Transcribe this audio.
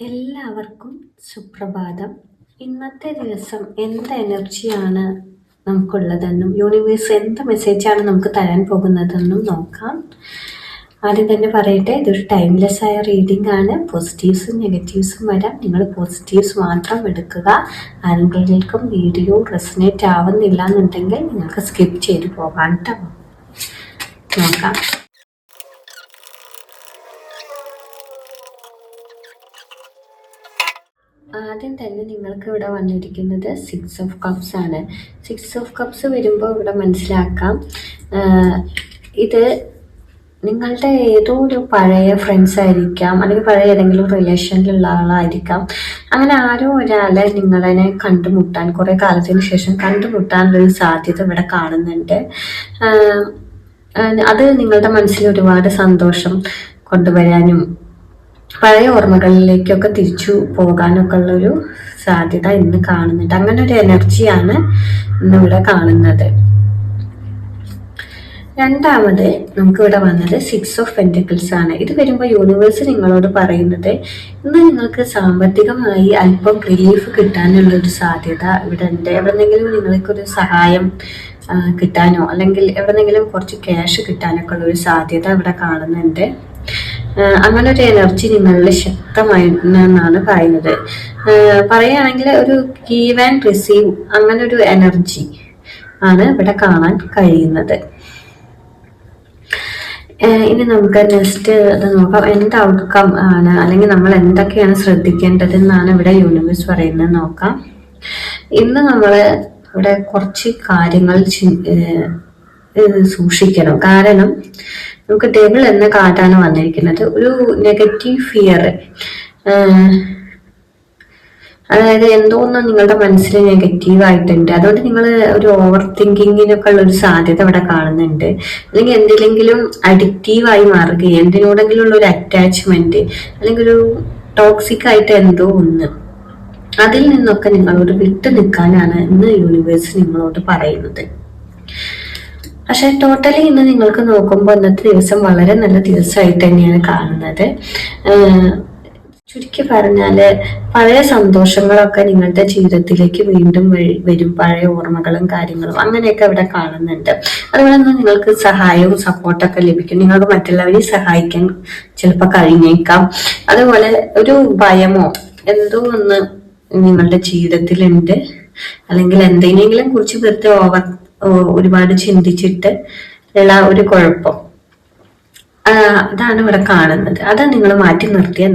എല്ലാവർക്കും സുപ്രഭാതം. ഇന്നത്തെ ദിവസം എന്ത് എനർജിയാണ് നമുക്കുള്ളതെന്നും യൂണിവേഴ്സ് എന്ത് മെസ്സേജാണ് നമുക്ക് തരാൻ പോകുന്നതെന്നും നോക്കാം. ആദ്യം തന്നെ പറയട്ടെ ഇതൊരു ടൈംലെസ് ആയ റീഡിംഗ് ആണ്. പോസിറ്റീവ്സും നെഗറ്റീവ്സും വരാം. നിങ്ങൾ പോസിറ്റീവ്സ് മാത്രം എടുക്കുക. ആരെങ്കിലും വീഡിയോ റെസിനേറ്റ് ആവുന്നില്ല എന്നുണ്ടെങ്കിൽ നിങ്ങൾക്ക് സ്കിപ്പ് ചെയ്ത് പോകാം കേട്ടോ നോക്കാം. ആദ്യം തന്നെ നിങ്ങൾക്ക് ഇവിടെ വന്നിരിക്കുന്നത് സിക്സ് ഓഫ് കപ്സ് ആണ്. സിക്സ് ഓഫ് കപ്സ് വരുമ്പോൾ ഇവിടെ മനസ്സിലാക്കാം. ഇത് നിങ്ങളുടെ ഏതോ ഒരു പഴയ ഫ്രണ്ട്സ് ആയിരിക്കാം അല്ലെങ്കിൽ പഴയ ഏതെങ്കിലും റിലേഷനിലുള്ള ആളായിരിക്കാം. അങ്ങനെ ആരോ ഒരാളെ നിങ്ങളെ കണ്ടുമുട്ടാൻ കുറേ കാലത്തിന് ശേഷം കണ്ടുമുട്ടാനുള്ളൊരു സാധ്യത ഇവിടെ കാണുന്നുണ്ട്. അത് നിങ്ങളുടെ മനസ്സിൽ ഒരുപാട് സന്തോഷം കൊണ്ടുവരാനും പഴയ ഓർമ്മകളിലേക്കൊക്കെ തിരിച്ചു പോകാനൊക്കെ ഉള്ളൊരു സാധ്യത ഇന്ന് കാണുന്നുണ്ട്. അങ്ങനെ ഒരു എനർജിയാണ് ഇന്നിവിടെ കാണുന്നത്. രണ്ടാമത് നമുക്കിവിടെ വന്നത് സിക്സ് ഓഫ് പെന്റക്കിൾസ് ആണ്. ഇത് വരുമ്പോൾ യൂണിവേഴ്സ് നിങ്ങളോട് പറയുന്നത് ഇന്ന് നിങ്ങൾക്ക് സാമ്പത്തികമായി അല്പം റിലീഫ് കിട്ടാനുള്ള ഒരു സാധ്യത ഇവിടെ ഉണ്ട് എവിടെന്നെങ്കിലും നിങ്ങൾക്കൊരു സഹായം കിട്ടാനോ അല്ലെങ്കിൽ എവിടെന്നെങ്കിലും കുറച്ച് ക്യാഷ് കിട്ടാനൊക്കെ ഉള്ളൊരു സാധ്യത ഇവിടെ കാണുന്നുണ്ട്. അങ്ങനെ ഒരു എനർജി നിങ്ങളിൽ ശക്തമായിരുന്നെന്നാണ് പറയുന്നത്. പറയുകയാണെങ്കിൽ ഒരു ഗീവ് ആൻഡ് റിസീവ് അങ്ങനെ ഒരു എനർജി ആണ് ഇവിടെ കാണാൻ കഴിയുന്നത്. ഇനി നമുക്ക് നെക്സ്റ്റ് അത് നോക്കാം. എന്ത് ഔട്ട്കം ആണ്? അല്ലെങ്കിൽ നമ്മൾ എന്തൊക്കെയാണ് ശ്രദ്ധിക്കേണ്ടത് എന്നാണ് ഇവിടെ യൂണിവേഴ്സ് പറയുന്നത് നോക്കാം. ഇന്ന് നമ്മൾ ഇവിടെ കുറച്ച് കാര്യങ്ങൾ സൂക്ഷിക്കണം. കാരണം നമുക്ക് ടേബിൾ എന്ന കാർഡാണ് വന്നിരിക്കുന്നത്. ഒരു നെഗറ്റീവ് ഫിയർ അതായത് എന്തോന്ന് നിങ്ങളുടെ മനസ്സിൽ നെഗറ്റീവ് ആയിട്ടുണ്ട്. അതുകൊണ്ട് നിങ്ങൾ ഒരു ഓവർ തിങ്കിങ്ങിനൊക്കെ ഉള്ള ഒരു സാധ്യത ഇവിടെ കാണുന്നുണ്ട്. അല്ലെങ്കിൽ എന്തിലെങ്കിലും അഡിക്റ്റീവ് ആയി മാറുകയും എന്തിനോടെങ്കിലും ഉള്ള ഒരു അറ്റാച്ച്മെന്റ് അല്ലെങ്കിൽ ഒരു ടോക്സിക് ആയിട്ട് എന്തോ ഒന്ന് അതിൽ നിന്നൊക്കെ നിങ്ങളോട് വിട്ടു നിൽക്കാനാണ് ഇന്ന് യൂണിവേഴ്സ് നിങ്ങളോട് പറയുന്നത്. പക്ഷെ ടോട്ടലി ഇന്ന് നിങ്ങൾക്ക് നോക്കുമ്പോൾ ഇന്നത്തെ ദിവസം വളരെ നല്ല ദിവസമായിട്ട് തന്നെയാണ് കാണുന്നത്. ചുരുക്കി പറഞ്ഞാൽ പഴയ സന്തോഷങ്ങളൊക്കെ നിങ്ങളുടെ ജീവിതത്തിലേക്ക് വീണ്ടും വരും. പഴയ ഓർമ്മകളും കാര്യങ്ങളും അങ്ങനെയൊക്കെ ഇവിടെ കാണുന്നുണ്ട്. അതുപോലെ തന്നെ നിങ്ങൾക്ക് സഹായവും സപ്പോർട്ടൊക്കെ ലഭിക്കും. നിങ്ങൾക്ക് മറ്റുള്ളവരെ സഹായിക്കാൻ ചിലപ്പോൾ കഴിഞ്ഞേക്കാം. അതുപോലെ ഒരു ഭയമോ എന്തോ ഒന്ന് നിങ്ങളുടെ ജീവിതത്തിലുണ്ട്. അല്ലെങ്കിൽ എന്തെങ്കിലും കുറിച്ച് വെറുതെ ഓവർ ഒരുപാട് ചിന്തിച്ചിട്ട് ഉള്ള ഒരു കുഴപ്പം. അതാണ് ഇവിടെ കാണുന്നത്. അത് നിങ്ങൾ മാറ്റി നിർത്തിയ